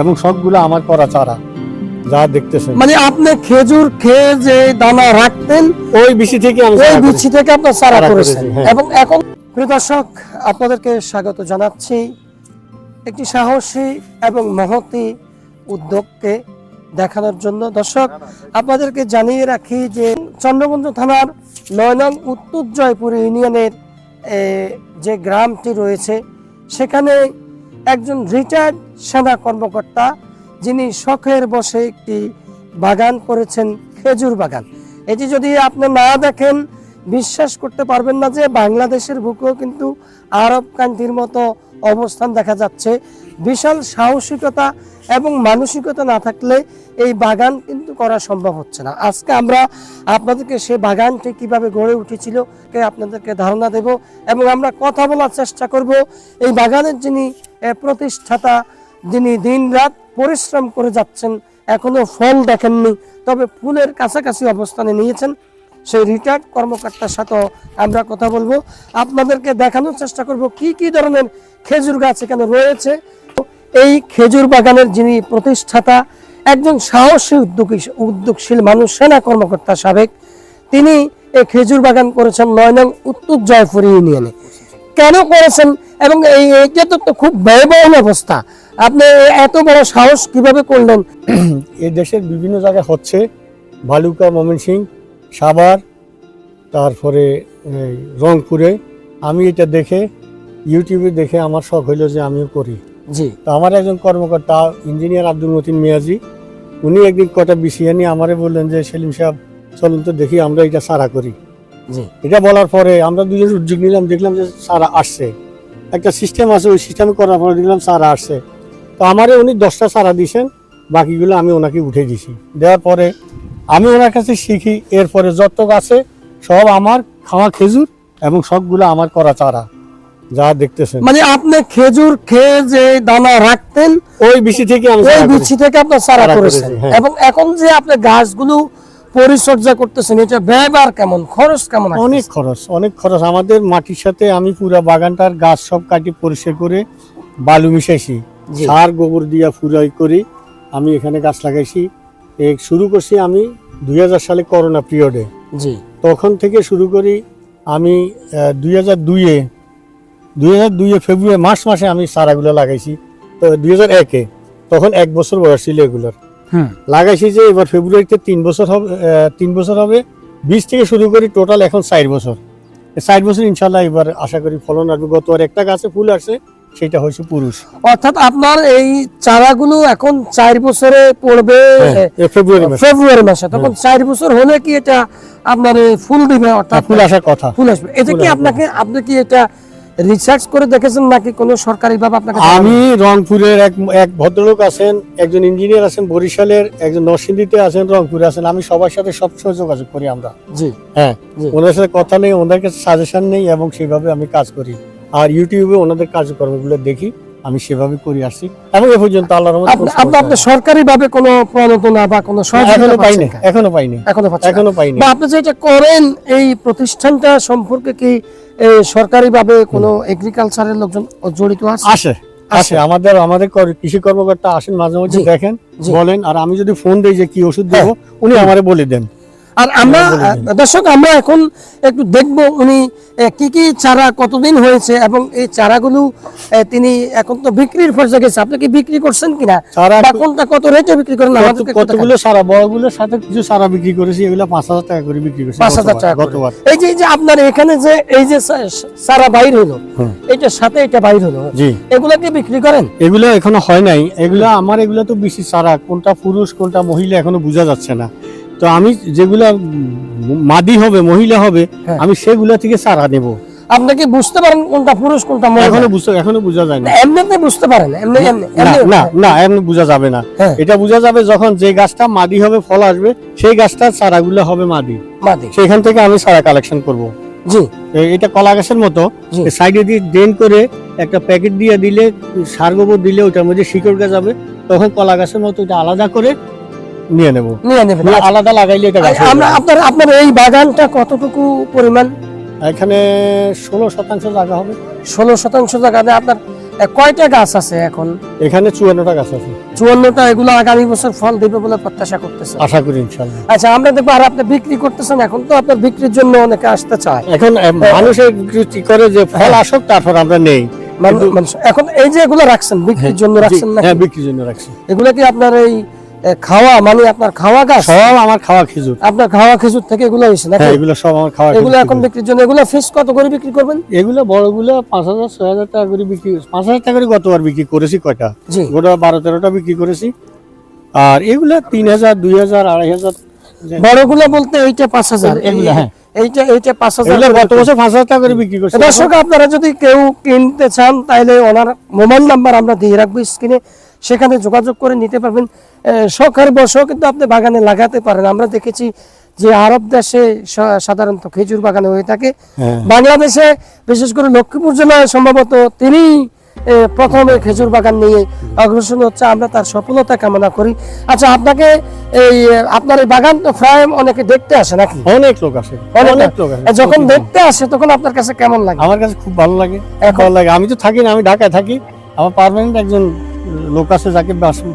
এবং সবগুলো আমার করা চারা যা দেখতেছেন মানে আপনি খেজুর খেয়ে যে দানা রাখতেন ওই বিচি থেকে ওই বিচি থেকে আপনার চারা করেছেন। হ্যাঁ। এবং এখন প্রিয় দর্শক আপনাদেরকে স্বাগত জানাচ্ছি একটি সাহসী এবং মহতি উদ্যোগকে দেখানোর জন্য। দর্শক আপনাদেরকে জানিয়ে রাখি যে চন্দ্রগঞ্জ থানার নয় নং উত্তর জয়পুর ইউনিয়নের যে গ্রামটি রয়েছে সেখানে একজন রিটায়ার্ড সেনা কর্মকর্তা যিনি শখের বসে একটি বাগান করেছেন, খেজুর বাগান। এটি যদি আপনি না দেখেন, বিশ্বাস করতে পারবেন না যে বাংলাদেশের বুকেও কিন্তু আরব কান্ট্রির মতো অবস্থান দেখা যাচ্ছে। বিশাল সাহসিকতা এবং মানসিকতা না থাকলে এই বাগান কিন্তু করা সম্ভব হচ্ছে না। আজকে আমরা আপনাদেরকে সে বাগানটি কীভাবে গড়ে উঠেছিল আপনাদেরকে ধারণা দেব এবং আমরা কথা বলার চেষ্টা করব। এই বাগানের যিনি প্রতিষ্ঠাতা যিনি দিনরাত পরিশ্রম করে যাচ্ছেন, এখনও ফল দেখেননি, তবে ফুলের কাছাকাছি অবস্থানে নিয়েছেন। সেই রিটায়ার্ড কর্মকর্তার সাথেও আমরা কথা বলব। আপনাদেরকে দেখানোর চেষ্টা করব কি কি ধরনের খেজুর গাছ এখানে রয়েছে। এই খেজুর বাগানের যিনি প্রতিষ্ঠাতা, একজন সাহসী উদ্যোগী, উদ্যোগশীল মানুষ, সেনা কর্মকর্তা সাবেক, তিনি এই খেজুর বাগান করেছেন নয় নং উত্তর জয়পুর ইউনিয়নে। কেন করেছেন? এবং এই এইটা তো তো খুব ব্যয়বহুল অবস্থা। আপনি এত বড় সাহস কীভাবে করলেন? এই দেশের বিভিন্ন জায়গায় হচ্ছে ভালুকা ময়মনসিং সাভার তারপরে রংপুরে। আমি এটা দেখে ইউটিউবে দেখে আমার শখ হইল যে আমিও করি। জি। তো আমার একজন কর্মকর্তা ইঞ্জিনিয়ার আব্দুল মতিন মিয়াজি উনি একদিন কটা বিষিয়ে নিয়ে আমারে বললেন যে সেলিম সাহেব চলুন তো দেখি আমরা এটা সারা করি। জি। এটা বলার পরে আমরা দুজন উদ্যোগ নিলাম দেখলাম যে সারা আসছে। একটা সিস্টেম আছে ওই সিস্টেম করার পরে দেখলাম সারা আসছে। তো আমারে উনি দশটা সারা দিয়েছেন বাকিগুলো আমি ওনাকে উঠে দিছি দেওয়ার পরে আমি ওনার কাছে শিখি এরপরে যত আছে সব আমার খাওয়া খেজুর এবং সবগুলো আমার করা চারা যা দেখতেছেন। মানে আপনি খেজুর খেয়ে যে দানা রাখতেন ওই বিচি থেকে ওই বিচি থেকে আপনার চারা চারা করেছেন। হ্যাঁ। এবং এখন যে আপনি গাছগুলো পরিচর্যা করতেছেন এটা ব্যয়বার কেমন? খরচ কেমন অনেক খরচ অনেক খরচ। আমাদের মাটির সাথে আমি পুরো বাগানটার গাছ সব কাটি পরিষ্কার করে বালু মিশাইছি। সার গোবর দিয়া ফুরাই করি। আমি এখানে গাছ লাগাইছি। শুরু করছি আমি দুই হাজার সালে করোনা পিরিয়ডে। জি। তখন থেকে শুরু করি আমি দুই হাজার দুইয়ে দুই হাজার দুইয়ে ফেব্রুয়ারি মার্চ মাসে আমি চারাগুলো লাগাইছি। তো দুই হাজার একে। তখন এক বছর বয়স ছিল এগুলোর। লাগাইছি যে এবার ফেব্রুয়ারিতে তিন বছর হবে তিন বছর হবে। বীজ থেকে শুরু করি টোটাল এখন চার বছর। চার বছর ইনশাল্লাহ এবার আশা করি ফলন আসবে। গত আর একটা গাছে ফুল আসছে সেটা হয়েছে পুরুষ। অর্থাৎ আপনার এই চারাগুলো এখন চার বছরে পড়বে হ্যাঁ, ফেব্রুয়ারি মাসে। ফেব্রুয়ারি মাসে। তখন চার বছর হলে কি এটা আপনার ফুল দিবে অর্থাৎ ফুল আসার কথা। ফুল আসবে। এটা কি আপনাকে আপনি কি এটা রিসার্চ করে দেখেছেন নাকি কোনো আপনাকে আমি রংপুরের এক এক ভদ্রলোক আছেন একজন ইঞ্জিনিয়ার আছেন বরিশালের একজন নরসিংদীতে আছেন রংপুরে আছেন। আমি সবার সাথে সবসময় যোগাযোগ করি আমরা। জি। হ্যাঁ জি। ওনাদের সাথে কথা নেই ওনাদের কাছে সাজেশন নেই এবং সেভাবে আমি কাজ করি। আর ইউটিউবে ওনাদের কার্যক্রমগুলো দেখি আমি সেভাবে করে আসছি। এবং এ পর্যন্ত আল্লাহর আপনি আপনি আপনি সরকারি ভাবে কোনো প্রণোদনা বা কোনো। এখনও পাইনি এখনও পাইনি এখনও পাচ্ছেন এখনও পাইনি। বা আপনি যেটা করেন এই প্রতিষ্ঠানটা সম্পর্কে কি সরকারি ভাবে কোনো এগ্রিকালচারের লোকজন জড়িত আছে? আসে আসে। আমাদের আমাদের কৃষি কর্মকর্তা আসেন মাঝে মাঝে দেখেন। বলেন আর আমি যদি ফোন দিই যে কি ওষুধ দেবো উনি আমারে বলে দেন। আর আমরা দর্শক আমরা এখন একটু দেখব উনি কি কি চারা কতদিন হয়েছে এবং এই চারাগুলো তিনি এখন তো বিক্রির পর্যায়ে গেছে। আপনি কি বিক্রি করছেন কিনা? বা কোনটা কত রেটে বিক্রি করেন? আমাদেরকে কতগুলো সারা বড়গুলোর সাথে কিছু সারা বিক্রি করেছি এগুলো পাঁচ হাজার টাকা করে বিক্রি করেছি পাঁচ হাজার গতবার- টাকা গতবার। এই যে এই যে আপনার এখানে যে এই যে সারা বাইর হলো হুম। এইটার সাথে এটা বাইর হলো। জি। এগুলা কি বিক্রি করেন? এগুলো এখনও হয় নাই। এগুলো আমার এগুলো তো বেশি সারা কোনটা পুরুষ কোনটা মহিলা এখনও বোঝা যাচ্ছে না। তো আমি যেগুলা মাদি হবে মহিলা হবে হ্যাঁ। আমি সেগুলা থেকে সারা নেব। আপনি কি বুঝতে পারেন কোনটা পুরুষ কোনটা মহিলা? এখনও বুঝতে এখনও বোঝা যায় না। এমনিতে বুঝতে পারেন এমনি এমনি না না এমনি বোঝা যাবে না। হ্যাঁ। এটা বোঝা যাবে যখন যে গাছটা মাদি হবে ফল আসবে সেই গাছটার চারাগুলো হবে মাদি। মাদি। সেখান থেকে আমি সারা কালেকশন করব। জি। এটা কলা গাছের মতো। সাইডে দিয়ে ড্রেন করে একটা প্যাকেট দিয়ে দিলে সার গোবর দিলে ওটার মধ্যে শিকড় গাছ যাবে তখন কলা গাছের মতো এটা আলাদা করে নিয়ে নেব। নিয়ে নেবেন। আচ্ছা। আলাদা লাগাইলে এটা গাছ আমরা আপনার আপনার এই বাগানটা কতটুকু পরিমাণ? এখানে ষোলো শতাংশ জায়গা হবে। ষোলো শতাংশ জায়গাতে আপনার কয়টা গাছ আছে এখন? এখানে চুয়ান্নটা গাছ আছে। চুয়ান্নটা এগুলো আগামী বছর ফল দিবে বলে প্রত্যাশা করতেছে আশা করি ইনশাল্লাহ। আচ্ছা আমরা দেখব আর আপনি বিক্রি করতেছেন এখন তো আপনার বিক্রির জন্য অনেকে আসতে চায়। এখন আহ, মানুষের কি করে যে ফল আসুক তারপর আমরা নেই। মানুষ- এখন এই যে এগুলো রাখছেন বিক্রির জন্য রাখছেন না হ্যাঁ বিক্রির জন্য রাখছেন এগুলো কি আপনার এই খাওয়া মানে আপনার খাওয়া গাছ? সব আমার খাওয়া খেজুর। আপনার খাওয়া খেজুর থেকে এগুলো হয়েছে নাকি? হ্যাঁ এগুলো সব আমার খাওয়া এগুলো এখন বিক্রির জন্য এগুলো ফিস কত করে বিক্রি করবেন? এগুলো বড়গুলো পাঁচ হাজার ছয় হাজার টাকা করে বিক্রি পাঁচ হাজার টাকা করে গতবার বিক্রি করেছি কয়টা? গোটা বারো তেরোটা বিক্রি করেছি। আর এগুলা তিন হাজার দুই হাজার আড়াই হাজার। বড়গুলো বলতে এইটা পাঁচ হাজার। এগুলো, হ্যাঁ। এইটা এইটা পাঁচ হাজার গত বছর পাঁচ হাজার টাকা করে বিক্রি করছি। দর্শক আপনারা যদি কেউ কিনতে চান তাহলে ওনার মোবাইল নাম্বার আমরা দিয়ে রাখব স্ক্রিনে। সেখানে যোগাযোগ করে নিতে পারবেন। শখের বসেও কিন্তু আপনি বাগানে লাগাতে পারেন। আমরা দেখেছি যে আরব দেশে সাধারণত খেজুর বাগানে হয়ে থাকে। হ্যাঁ। বাংলাদেশে বিশেষ করে লক্ষ্মীপুর জেলায় সম্ভবত তিনি প্রথমে খেজুর বাগান নিয়ে অগ্রসর হচ্ছে। আমরা তার সফলতা কামনা করি। আচ্ছা আপনাকে এই আপনার এই বাগান তো প্রায় অনেকে দেখতে আসে নাকি? অনেক লোক আসে। অনেক লোক আসে। যখন দেখতে আসে তখন আপনার কাছে কেমন লাগে? আমার কাছে খুব ভালো লাগে। ভালো লাগে। আমি তো থাকি না আমি ঢাকায় থাকি। আমার পার্মানেন্ট একজন লোক আছে যাকে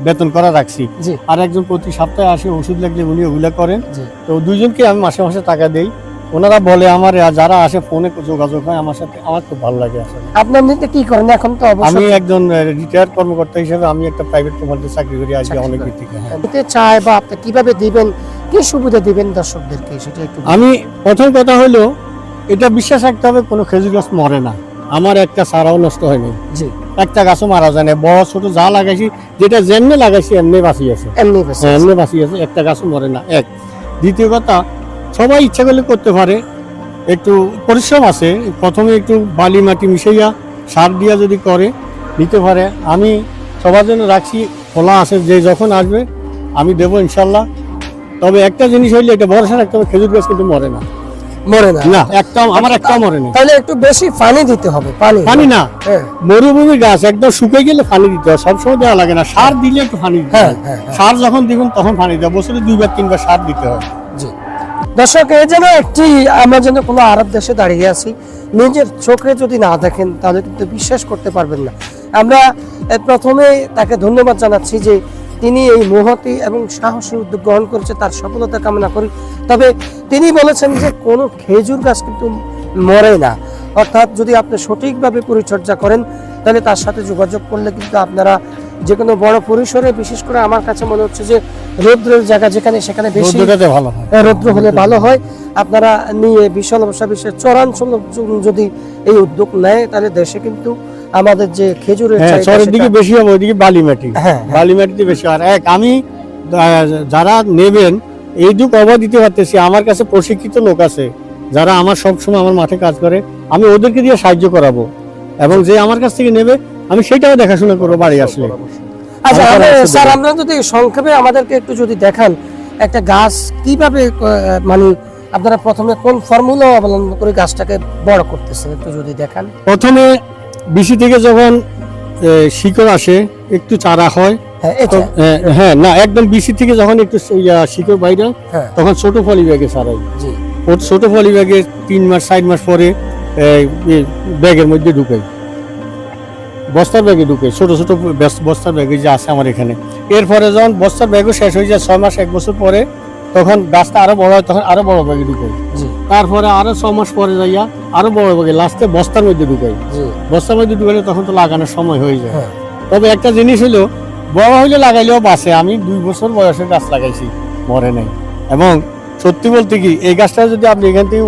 বেতন করা রাখছি। আর একজন প্রতি সপ্তাহে আসে ওষুধ লাগলে উনি ওগুলা করেন। তো দুইজনকে আমি মাসে মাসে টাকা দেই। ওনারা বলে আমার যারা আসে ফোনে যোগাযোগ হয় আমার সাথে আমার খুব ভালো লাগে আসলে। আপনি এমনিতে কি করেন? এখন তো আমি একজন রিটায়ার্ড কর্মকর্তা হিসেবে আমি একটা প্রাইভেট কোম্পানিতে চাকরি করি আজকে অনেক। থেকে হ্যাঁ। চায় বা আপনি কীভাবে দিবেন? কি সুবিধা দিবেন দর্শকদেরকে? সেটা একটু আমি প্রথম কথা হলো এটা বিশ্বাস রাখতে হবে কোনো খেজুর গাছ মরে না। আমার একটা সারাও নষ্ট হয়নি। জি। একটা গাছও মারা যায় না বড় ছোট যা লাগাইছি যেটা যেমনি লাগাইছি এমনি বাঁচি আছে। এমনি হ্যাঁ, এমনি বাঁচি আছে একটা গাছও মরে না এক। দ্বিতীয় কথা সবাই ইচ্ছা করলে করতে পারে। একটু পরিশ্রম আছে প্রথমে একটু বালি মাটি মিশাইয়া সার দিয়া যদি করে দিতে পারে। আমি সবার জন্য রাখছি খোলা আছে যে যখন আসবে আমি দেবো ইনশাল্লাহ। তবে একটা জিনিস হইলে এটা ভরসা রাখতে হবে খেজুর গাছ কিন্তু মরে না। মরে না। না একটাও আমার একটাও মরে না। তাহলে একটু বেশি পানি দিতে হবে পানি। পানি না। হ্যাঁ। মরুভূমি গাছ একদম শুকিয়ে গেলে পানি দিতে হয় সবসময় দেওয়া লাগে না। সার দিলে একটু পানি দিতে হ্যাঁ, হয়। সার যখন দিবেন তখন পানি দেওয়া বছরে দুইবার তিনবার সার দিতে হয়। জি। দর্শক এই যেন একটি আমরা যেন কোনো আরব দেশে দাঁড়িয়ে আছি নিজের চোখে যদি না দেখেন তাহলে কিন্তু বিশ্বাস করতে পারবেন না। আমরা প্রথমে তাকে ধন্যবাদ জানাচ্ছি যে তিনি এই মহতি এবং সাহসী উদ্যোগ গ্রহণ করেছে তার সফলতা কামনা করি। তবে তিনি বলেছেন যে কোনো খেজুর গাছ কিন্তু মরে না। অর্থাৎ যদি আপনি সঠিকভাবে পরিচর্যা করেন তাহলে তার সাথে যোগাযোগ করলে কিন্তু আপনারা যে কোনো বড় পরিসরে বিশেষ করে আমার কাছে মনে হচ্ছে যে রৌদ্রের জায়গা যেখানে সেখানে বেশি হয়। রৌদ্র হলে ভালো হয়। আপনারা নিয়ে বিশাল অবসা বিশ্বের চরাঞ্চল যদি এই উদ্যোগ নেয় তাহলে দেশে কিন্তু আমাদের যে খেজুরের হ্যাঁ শহরের দিকে বেশি হবে ওইদিকে বালি মাটি। হ্যাঁ, হ্যাঁ। বালি মাটিতে বেশি আর এক আমি যারা নেবেন এইটুকু অভাব দিতে পারতেছি আমার কাছে প্রশিক্ষিত লোক আছে যারা আমার সবসময় আমার মাঠে কাজ করে আমি ওদেরকে দিয়ে সাহায্য করাবো। এবং যে আমার কাছ থেকে নেবে আমি সেটাও দেখাশোনা করব বাড়ি আসলে। আচ্ছা আমরা- স্যার। আমরা যদি সংক্ষেপে আমাদেরকে একটু যদি দেখান একটা গাছ কীভাবে মানে আপনারা প্রথমে কোন ফর্মুলা অবলম্বন করে গাছটাকে বড় করতেছেন একটু যদি দেখান। প্রথমে বিসি থেকে যখন শিকড় আসে একটু চারা হয় হ্যাঁ হ্যাঁ না একদম বিসি থেকে যখন একটু শিকড় বাইরে হ্যাঁ। তখন ছোট ফলি ব্যাগে ছাড়াই ওর ছোট ফলি ব্যাগে তিন মাস চার মাস পরে ব্যাগের মধ্যে ঢুকাই বস্তার ব্যাগে ঢুকে ছোট ছোট বস্তার ব্যাগে যে আছে আমার এখানে। এরপরে যখন বস্তার ব্যাগও শেষ হয়ে যায় ছয় মাস এক বছর পরে তখন গাছটা আরও বড় হয় তখন আরও বড় ব্যাগে ঢুকাই তারপরে আরও ছ মাস পরে যাইয়া আরও বড় ব্যাগে লাস্টে বস্তার মধ্যে ঢুকাই। বস্তার মধ্যে ঢুকালে তখন তো লাগানোর সময় হয়ে যায়। হ্যাঁ। তবে একটা জিনিস হলো বড় হইলে লাগাইলেও বাঁচে। আমি দুই বছর বয়সে গাছ লাগাইছি মরে নাই। এবং সত্যি বলতে কি এই গাছটা যদি আপনি এখান থেকে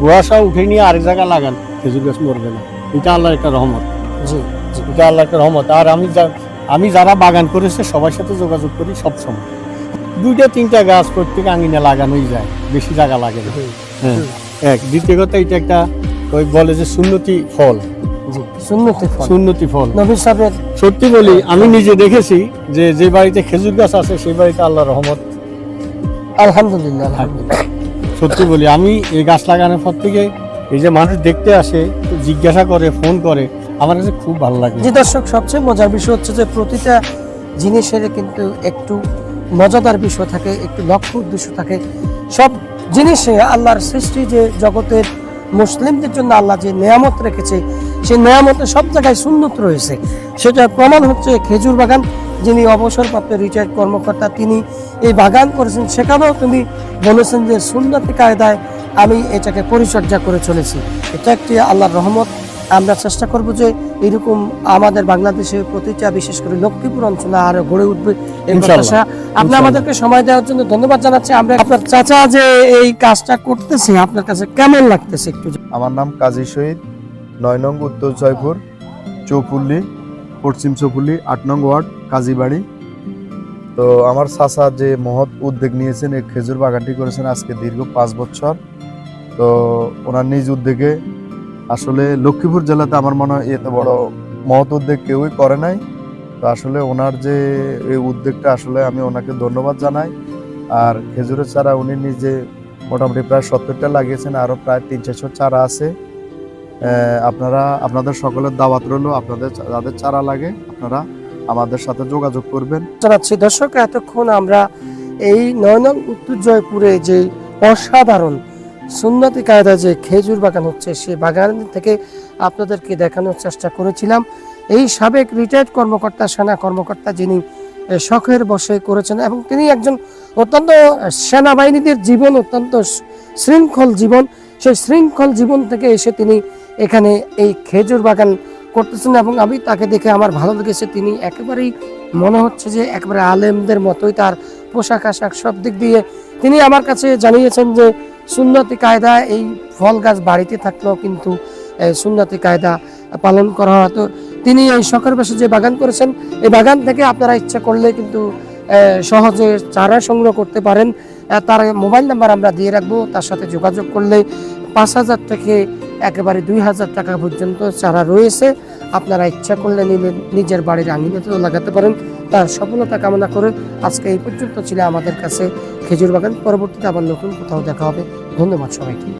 গোয়াশা উঠে নিয়ে আরেক জায়গায় লাগান খেজুর গাছ মরবে না। এটা আল্লাহর একটা রহমত। জি। এটা আল্লাহর একটা রহমত। আর আমি আমি যারা বাগান করেছে সবার সাথে যোগাযোগ করি সব সময় দুইটা তিনটা গাছ প্রত্যেক আঙিনে লাগানোই যায় বেশি জায়গা লাগে না। হ্যাঁ এক। দ্বিতীয় কথা এটা একটা ওই বলে যে সুন্নতি ফল। সুন্নতি ফল। সত্যি বলি আমি নিজে দেখেছি যে যে বাড়িতে খেজুর গাছ আছে সেই বাড়িতে আল্লাহ রহমত। আলহামদুলিল্লাহ আলহামদুলিল্লাহ। সত্যি বলি আমি এই গাছ লাগানোর পর থেকে এই যে মানুষ দেখতে আসে জিজ্ঞাসা করে ফোন করে আমার কাছে খুব ভালো লাগে। জি দর্শক সবচেয়ে মজার বিষয় হচ্ছে যে প্রতিটা জিনিসের কিন্তু একটু মজাদার বিষয় থাকে, একটু লক্ষ্য উদ্দেশ্য থাকে। সব জিনিসে আল্লাহর সৃষ্টি যে জগতের মুসলিমদের জন্য আল্লাহ যে নিয়ামত রেখেছে, সেই নেয়ামতে সব জায়গায় সুন্নত রয়েছে। সেটার প্রমাণ হচ্ছে খেজুর বাগান, যিনি অবসরপ্রাপ্ত রিটায়ার্ড কর্মকর্তা, তিনি এই বাগান করেছেন। সেখানেও তুমি বলেছেন যে সুন্নতি কায়দায় আমি এটাকে পরিচর্যা করে চলেছি। এটা একটি আল্লাহর রহমত। আমরা চেষ্টা করব যে এরকম আমাদের বাংলাদেশে প্রতিটা বিশেষ করে লক্ষ্মীপুর অঞ্চলে আরও গড়ে উঠবে আপনি আমাদেরকে সময় দেওয়ার জন্য ধন্যবাদ জানাচ্ছি। আমরা আপনার চাচা যে এই কাজটা করতেছে আপনার কাছে কেমন লাগতেছে একটু আমার নাম কাজী শহীদ নয় নং উত্তর জয়পুর চৌপুল্লি পশ্চিম চৌপুল্লি আট নং ওয়ার্ড কাজীবাড়ি তো আমার চাচা যে মহৎ উদ্যোগ নিয়েছেন এই খেজুর বাগানটি করেছেন আজকে দীর্ঘ পাঁচ বছর। তো ওনার নিজ উদ্যোগে আসলে লক্ষ্মীপুর জেলাতে আমার মনে হয় এত বড় মহৎ উদ্যোগ কেউই করে নাই। তো আসলে ওনার যে এই উদ্যোগটা আসলে আমি ওনাকে ধন্যবাদ জানাই। আর খেজুরের চারা উনি নিজে মোটামুটি প্রায় সত্তরটা লাগিয়েছেন, আরও প্রায় তিন চারশো চারা আছে। আপনারা, আপনাদের সকলের দাওয়াত রইল, আপনাদের যাদের চারা লাগে, আপনারা আমাদের সাথে যোগাযোগ করবেন। জানাচ্ছি, দর্শক, এতক্ষণ আমরা এই নয় নং উত্তর জয়পুরে যে অসাধারণ সুন্নতি কায়দা যে খেজুর বাগান হচ্ছে, সেই বাগান থেকে আপনাদেরকে দেখানোর চেষ্টা করেছিলাম। এই সাবেক রিটায়ার্ড কর্মকর্তা, সেনা কর্মকর্তা যিনি শখের বসে করেছেন এবং তিনি একজন অত্যন্ত সেনাবাহিনীদের জীবন, অত্যন্ত শৃঙ্খল জীবন। সেই শৃঙ্খল জীবন থেকে এসে তিনি এখানে এই খেজুর বাগান করতেছেন এবং আমি তাকে দেখে আমার ভালো লেগেছে। তিনি একেবারেই মনে হচ্ছে যে একেবারে আলেমদের মতোই তার পোশাক আশাক সব দিক দিয়ে। তিনি আমার কাছে জানিয়েছেন যে সুন্নতি কায়দা এই ফল গাছ বাড়িতে থাকলেও কিন্তু সুন্নতি কায়দা পালন করা হয়। তো তিনি এই শখের বসে যে বাগান করেছেন, এই বাগান থেকে আপনারা ইচ্ছা করলে কিন্তু সহজে চারা সংগ্রহ করতে পারেন। তার মোবাইল নাম্বার আমরা দিয়ে রাখব, তার সাথে যোগাযোগ করলে পাঁচ হাজার থেকে একেবারে দুই হাজার টাকা পর্যন্ত চারা রয়েছে। আপনারা ইচ্ছা করলে নিজের বাড়ির আঙিনাতেও লাগাতে পারেন। তার সফলতা কামনা করে আজকে এই পর্যন্ত ছিল আমাদের কাছে খেজুর বাগান। পরবর্তীতে আবার নতুন কোথাও দেখা হবে। ধন্যবাদ সবাইকে।